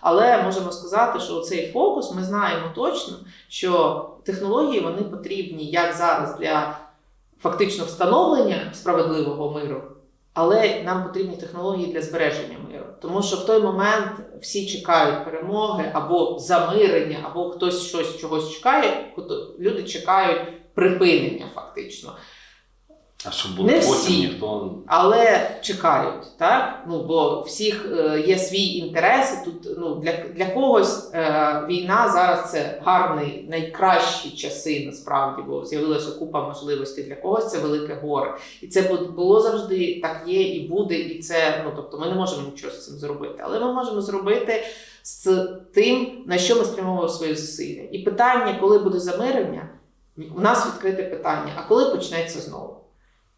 Але можемо сказати, що цей фокус ми знаємо точно, що технології вони потрібні як зараз для фактично встановлення справедливого миру, але нам потрібні технології для збереження миру. Тому що в той момент всі чекають перемоги або замирення, або хтось щось чогось чекає, люди чекають припинення фактично. А щоб буде Не потім всі. ніхто. Але чекають, так? Ну бо всіх е, є свій інтерес. і Тут ну для, для когось е, війна зараз це гарний, найкращі часи насправді, бо з'явилася купа можливостей. Для когось це велике горе. І це було завжди так є і буде. І це ну тобто ми не можемо нічого з цим зробити. Але ми можемо зробити з тим, на що ми спрямовуємо свої зусилля. І питання, коли буде замирення, у нас відкрите питання: а коли почнеться знову?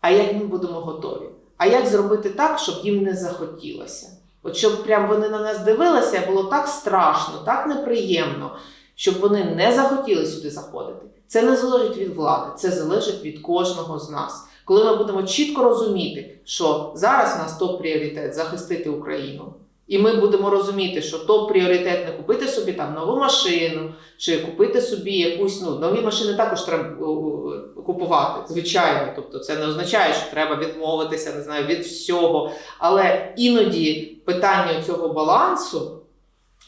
А як ми будемо готові? А як зробити так, щоб їм не захотілося? От щоб прям вони на нас дивилися, було так страшно, так неприємно, щоб вони не захотіли сюди заходити. Це не залежить від влади, це залежить від кожного з нас. Коли ми будемо чітко розуміти, що зараз у нас топ-пріоритет захистити Україну, і ми будемо розуміти, що то пріоритет не купити собі там нову машину, чи купити собі якусь ну нові машини також треба о, о, купувати, звичайно. Тобто це не означає, що треба відмовитися, не знаю, від всього. Але іноді питання цього балансу.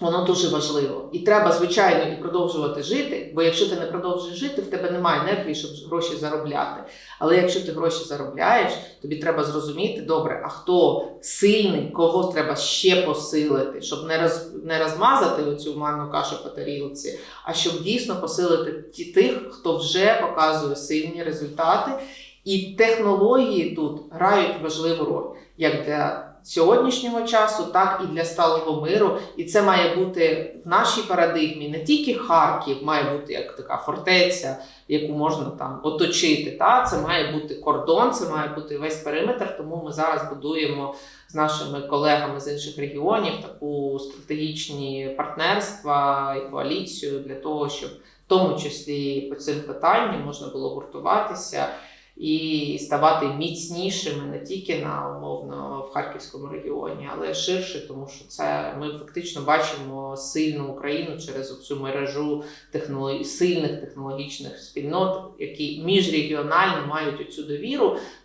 Воно дуже важливо. І треба, звичайно, і продовжувати жити, бо якщо ти не продовжуєш жити, в тебе немає енергії, щоб гроші заробляти. Але якщо ти гроші заробляєш, тобі треба зрозуміти, добре, а хто сильний, кого треба ще посилити, щоб не роз, не розмазати оцю манну кашу по тарілці, а щоб дійсно посилити ті, тих, хто вже показує сильні результати. І технології тут грають важливу роль як для сьогоднішнього часу, так і для сталого миру. І це має бути в нашій парадигмі не тільки Харків, має бути як така фортеця, яку можна там оточити. Та це має бути кордон, це має бути весь периметр. Тому ми зараз будуємо з нашими колегами з інших регіонів таку стратегічні партнерства і коаліцію для того, щоб в тому числі по цим питанням можна було гуртуватися і ставати міцнішими не тільки на умовно в Харківському регіоні, але ширше, тому що це ми фактично бачимо сильну Україну через цю мережу технологій, сильних технологічних спільнот, які міжрегіонально мають оцю довіру.